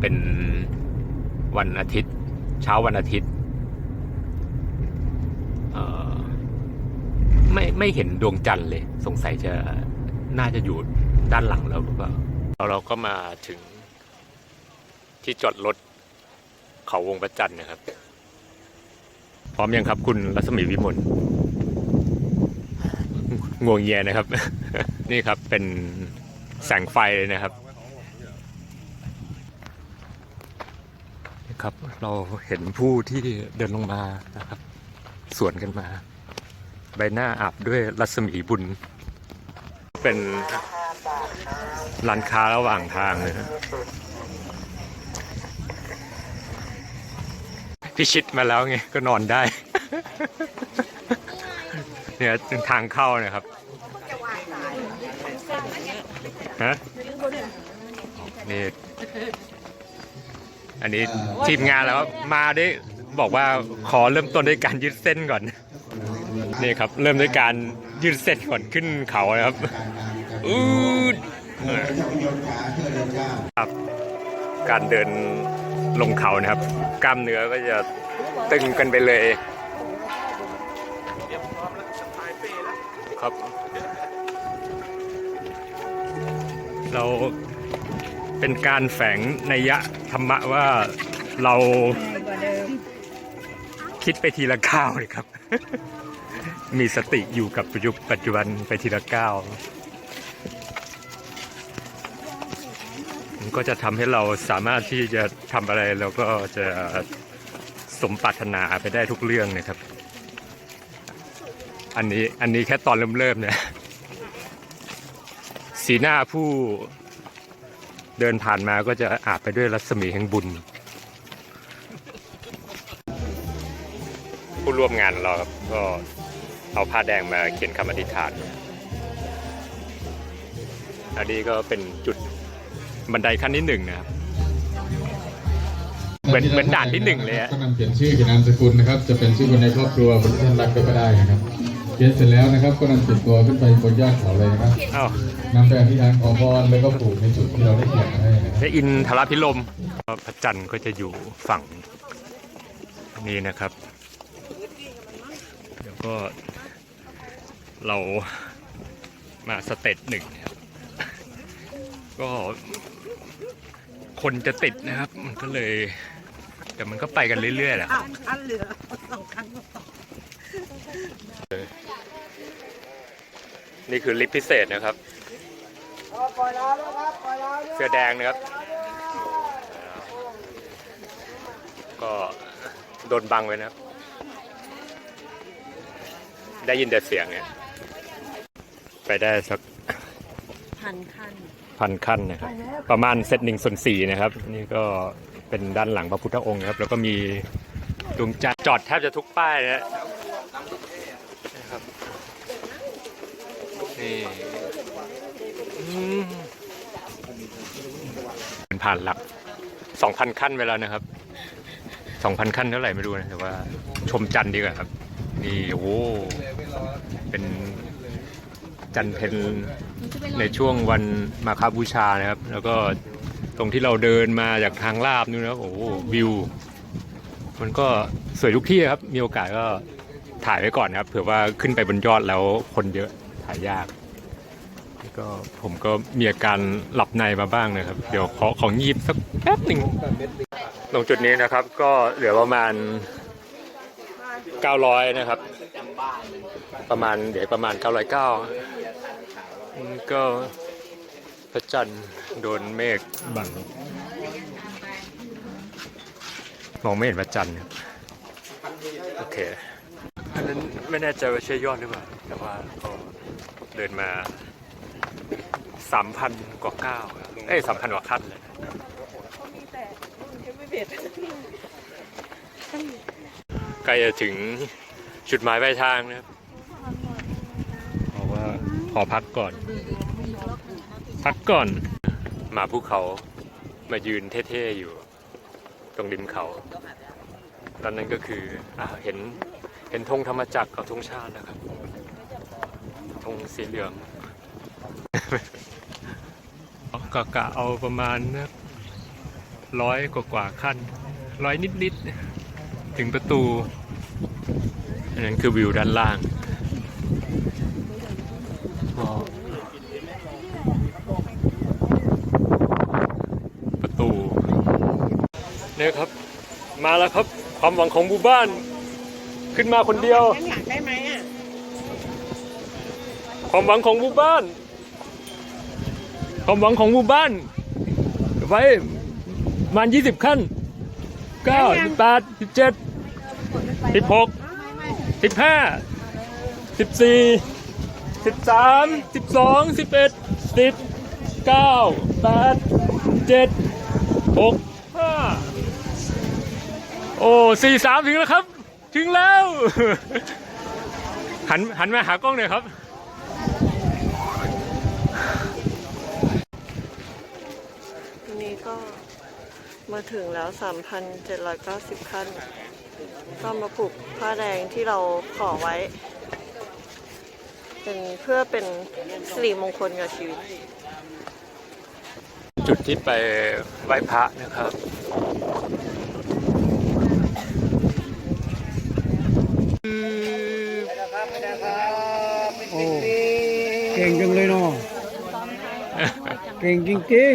เป็นวันอาทิตย์ เช้าวันอาทิตย์ไม่ไม่เห็นดวงจันทร์เลย สงสัยจะน่าจะอยู่ด้านหลังเราหรือเปล่าแล้วเราก็มาถึงที่จอดรถเขาวงประจันนะครับ พร้อมยังครับคุณรัศมีวิมลงวงเงียนะครับ นี่ครับเป็นแสงไฟเลยนะครับ ครับ เราเห็นผู้ที่เดินลงมานะครับ สวนกันมา ใบหน้าอาบด้วยรัศมีบุญ เป็นร้านค้าระหว่างทางเลยพิชิตมาแล้วไงก็นอนได้ เนี่ยทางเข้านะครับฮะนี่ อันนี้ทีมงานแล้วครับมาได้บอกว่าขอเริ่มต้นด้วยการยืดเส้นก่อนนี่ครับ เริ่มด้วยการยืดเส้นก่อนขึ้นเขานะครับอืดครับการเดินลงเขานะครับ กล้ามเนื้อก็จะตึงกันไปเลยครับ เรา เป็นการแฝงนัยยะธรรมะว่าเราคิดไปทีละก้าวเลยครับ มีสติอยู่กับปัจจุปัจจุบันไปทีละก้าวมันก็จะทำให้เราสามารถที่จะทำอะไรเราก็จะสมปรารถนาไปได้ทุกเรื่องนะครับ อันนี้อันนี้แค่ตอนเริ่มเริ่มๆเนี่ย สีหน้าผู้ เดินผ่านมาก็จะอาบไปด้วยรัศมีแห่งบุญ ผู้ร่วมงานของเราครับก็เอาผ้าแดงมาเขียนคำอธิษฐานอันนี้ก็เป็นจุดบันไดขั้นที่หนึ่งนะครับ เหมือนเหมือนด่านที่หนึ่งเลยอะก็นำเขียนชื่อเขียนนามสกุลนะครับ จะเป็นชื่อคนในครอบครัวคนที่ท่านรักก็ได้นะครับ เขียนเสร็จแล้วนะครับก็นำติดตัวขึ้นไปบนยอดเขาเลยนะครับอ้าวนำไปอธิษฐานขอพรแล้วก็ปลูกในจุดที่เราได้เขียนมาให้นะครับและอินทรพิลมพระจันทร์ก็จะอยู่ฝั่งนี้นะครับ เดี๋ยวก็เรามาสเตจหนึ่งนะครับก็คนจะติดนะครับ มันก็เลยแต่มันก็ไปกันเรื่อยๆแหละครับคันเหลือสองคันก็ต่อ นี่คือลิฟต์พิเศษนะครับ เสื้อแดงนะครับ ก็โดนบังไว้นะครับ ได้ยินแต่เสียงเนี่ย ไปได้สักพันคันพันขั้นนะครับ ประมาณเซตหนึ่งส่วนสี่นะครับ นี่ก็เป็นด้านหลังพระพุทธองค์นะครับ แล้วก็มีดวงจันทร์จอดแทบจะทุกป้ายนะนะครับ นี่มเป็นผ่านหลักสองพันขั้นไปแล้วนะครับสองพันขั้นเท่าไหร่ไม่รู้นะแต่ว่าชมจันทร์ดีกว่าครับ นี่โอ้โหเป็นจันทร์เพนในช่วงวันมาคาบูชานะครับ แล้วก็ตรงที่เราเดินมาจากทางลาบนู่นนะโอ้วิว มันก็สวยทุกที่ครับ มีโอกาสก็ถ่ายไว้ก่อนนะครับเผื่อว่าขึ้นไปบนยอดแล้วคนเยอะายยากแล้วก็ผมก็มีอาการหลับในมาบ้างนะครับ เดี๋ยวขอของยีบสักแป๊บหนึ่งตรงจุดนี้นะครับก็เหลือประมาณ 900 นะครับ ประมาณเดี๋ยวประมาณ 909อืมก็พระจันทร์โดนเมฆบังมองไม่เห็นพระจันทร์ครับโอเค อันนั้นไม่แน่ใจว่าใช่ยอดหรือเปล่าแต่ว่าก็ เดินมาสามพันกว่าก้าวเอ้ยสามพันกว่าขั้นเลยใกล้จะถึงจุดหมายปลายทางนะครับบอกว่าขอพักก่อน พักก่อน มาภูเขามายืนเท่ๆอยู่ ตรงริมเขา ตอนนั้นก็คืออ่าเห็นเห็นธงธรรมจักรกับธงชาตินะครับ งสีเหลืองกะกะเอาประมาณนะร้อยกว่ากว่าขั้นร้อยนิดๆ ถึงประตู อันนั้นคือวิวด้านล่างก็ประตูเนี่ยครับ มาแล้วครับ ความหวังของหมู่บ้าน ขึ้นมาคนเดียว ข้างหลังได้ไหมอะ ความหวังของหมู่บ้าน ความหวังของหมู่บ้าน ไว้ปมาณยี่สิบขั้นเก้าสิบแปดสิบเจ็ดสิบหกสิบห้าสิบสี่สิบสามสิบสองสิบเอ็ดสิบเก้าแปดเจ็ดหกห้าโอ้สี่สามถึงแล้วครับ ถึงแล้ว หันหันมาหากล้องหน่อยครับ ก็มาถึงแล้ว 3,790 ขั้น ก็มาผูกผ้าแดงที่เราขอไว้ เป็นเพื่อเป็นสิริมงคลกับชีวิต จุดที่ไปไหว้พระนะครับโอ้เก่งจังเลยเนาะเก่งจริง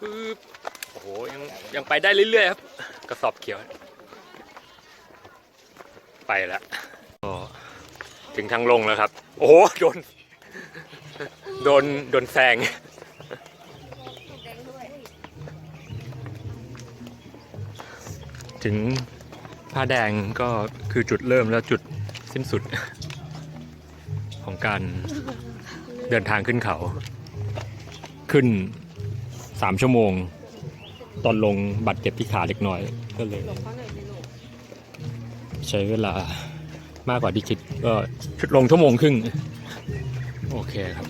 ปึ๊บโอ้โหยังยังไปได้เรื่อยๆครับ กระสอบเขียว ไปแล้วก็ถึงทางลงแล้วครับ โอ้โหโดน โดน โดนแซงถึงผ้าแดงก็คือจุดเริ่มแล้วจุดสิ้นสุด ของการเดินทางขึ้นเขา ขึ้น สามชั่วโมง ตอนลงบัตรเจ็บที่ขาเล็กน้อย ก็เลย ใช้เวลามากกว่าที่คิดก็ชุดลงชั่วโมงครึ่ง โอเคครับ